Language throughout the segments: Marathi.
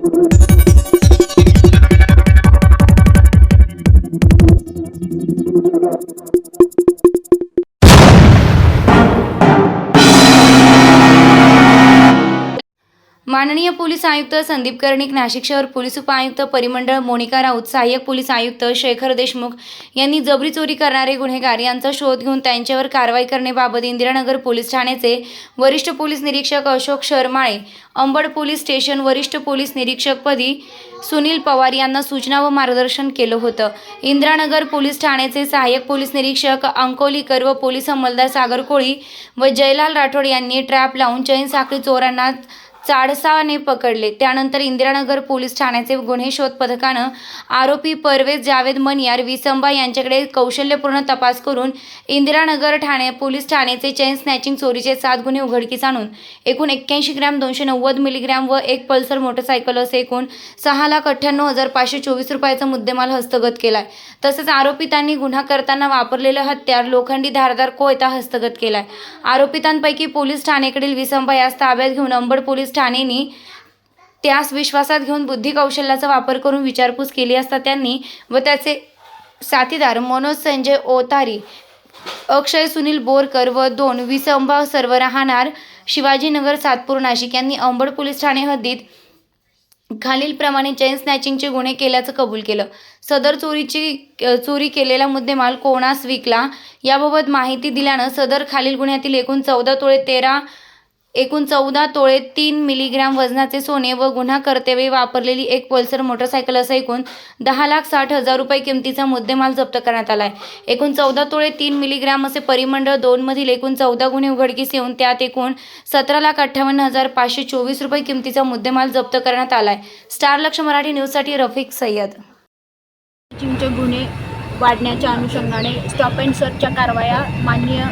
Thank you. माननीय पोलीस आयुक्त संदीप कर्णिक नाशिक शहर पोलीस उपआयुक्त परिमंडळ मोनिका राऊत सहाय्यक पोलीस आयुक्त शेखर देशमुख यांनी जबरी चोरी करणारे गुन्हेगार यांचा शोध घेऊन त्यांच्यावर कारवाई करण्याबाबत इंदिरानगर पोलीस ठाण्याचे वरिष्ठ पोलीस निरीक्षक अशोक शर्माळे अंबड पोलीस स्टेशन वरिष्ठ पोलीस निरीक्षकपदी सुनील पवार यांना सूचना व मार्गदर्शन केलं होतं. इंदिरानगर पोलीस ठाण्याचे सहाय्यक पोलीस निरीक्षक अंकोलीकर व पोलीस अंमलदार सागर कोळी व जयलाल राठोड यांनी ट्रॅप लावून चैन साखळी चोरांना चाडसाने पकडले. त्यानंतर इंदिरानगर पोलीस ठाण्याचे गुन्हे शोध पथकानं आरोपी परवेज जावेद मनियार विसंबा यांच्याकडे कौशल्यपूर्ण तपास करून इंदिरानगर ठाणे पोलीस ठाण्याचे चेन स्नॅचिंग चोरीचे सात गुन्हे उघडकीस आणून एकूण एक्क्याऐंशी ग्रॅम दोनशे नव्वद मिलीग्रॅम व एक पल्सर मोटरसायकल असे एकूण सहा लाख अठ्ठ्याण्णव हजार पाचशे चोवीस रुपयाचा मुद्देमाल हस्तगत केलाय. तसेच आरोपितांनी गुन्हा करताना वापरलेलं हत्यार लोखंडी धारदार कोयता हस्तगत केलाय. आरोपितांपैकी पोलीस ठाणेकडील विसंबा यास ताब्यात घेऊन अंबड पोलीस ठाणेनी त्यास विश्वासात घेऊन बुद्धी कौशल्याचा वापर करून विचारपूस केली असता त्यांनी व त्याचे साथीदार मनोज संजय ओतारी अक्षय सुनील बोरकर व दोन विसंबा सर्व राहणार शिवाजीनगर सातपूर नाशिक यांनी अंबड पोलीस ठाणे हद्दीत खालीलप्रमाणे चेन स्नॅचिंगचे गुन्हे केल्याचं कबूल केलं. सदर चोरीची चोरी केलेला मुद्देमाल कोणास विकला याबाबत माहिती दिल्यानं सदर खालील गुन्ह्यातील एकूण चौदा तोळे तेरा एकूण चौदा तोळे तीन मिलीग्रॅम वजनाचे सोने व गुन्हा कर्तव्य वापरलेली एक पल्सर मोटरसायकल असं एकूण दहा लाख साठ हजार रुपये किमतीचा मुद्देमाल जप्त करण्यात आला आहे एकूण चौदा तोळे तीन मिलीग्रॅम असे परिमंडळ दोनमधील एकूण चौदा गुन्हे उघडकीस येऊन त्यात एकूण सतरा लाख अठ्ठावन्न हजार पाचशे चोवीस रुपये किमतीचा मुद्देमाल जप्त करण्यात आला आहे स्टार लक्ष मराठी न्यूजसाठी रफिक सय्यद. गुन्हे वाढण्याच्या अनुषंगाने स्टॉप अँड सर्चच्या कारवाया मान्य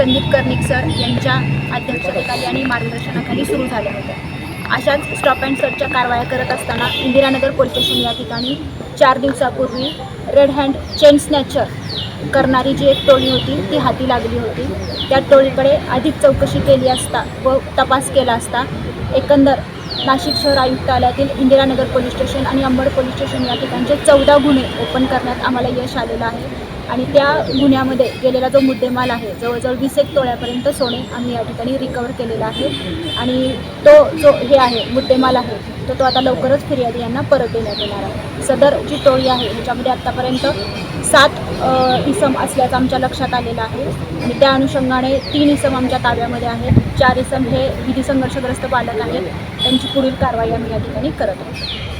संदीप कर्णिक सर यांच्या अध्यक्षतेखाली आणि मार्गदर्शनाखाली सुरू झाल्या होत्या अशाच स्टॉप अँड सर्चच्या कारवाया करत असताना इंदिरानगर पोलीस स्टेशन या ठिकाणी चार दिवसापूर्वी रेड हँड चेन स्नॅचर करणारी जी एक टोळी होती ती हाती लागली होती. त्या टोळीकडे अधिक चौकशी केली असता व तपास केला असता एकंदर नाशिक शहर आयुक्तालयातील इंदिरानगर पोलीस स्टेशन आणि अंबड पोलीस स्टेशन या ठिकाणचे चौदा गुन्हे ओपन करण्यात आम्हाला यश आलेलं आहे. आणि त्या गुन्ह्यामध्ये गेलेला जो मुद्देमाल आहे जवळजवळ वीस एक तोळ्यापर्यंत सोने आम्ही या ठिकाणी रिकवर केलेला आहे. आणि तो जो हे आहे मुद्देमाल आहे तो तो आता लवकरच फिर्यादी यांना परत देण्यात येणार आहे. सदर जी टोळी आहे ह्याच्यामध्ये आत्तापर्यंत सात इसम असल्याचं आमच्या लक्षात आलेलं आहे. आणि त्या अनुषंगाने तीन इसम आमच्या ताब्यामध्ये आहेत. चार इसम हे विधी संघर्षग्रस्त पालक आहेत. त्यांची पुढील कारवाई आम्ही या ठिकाणी करत आहोत.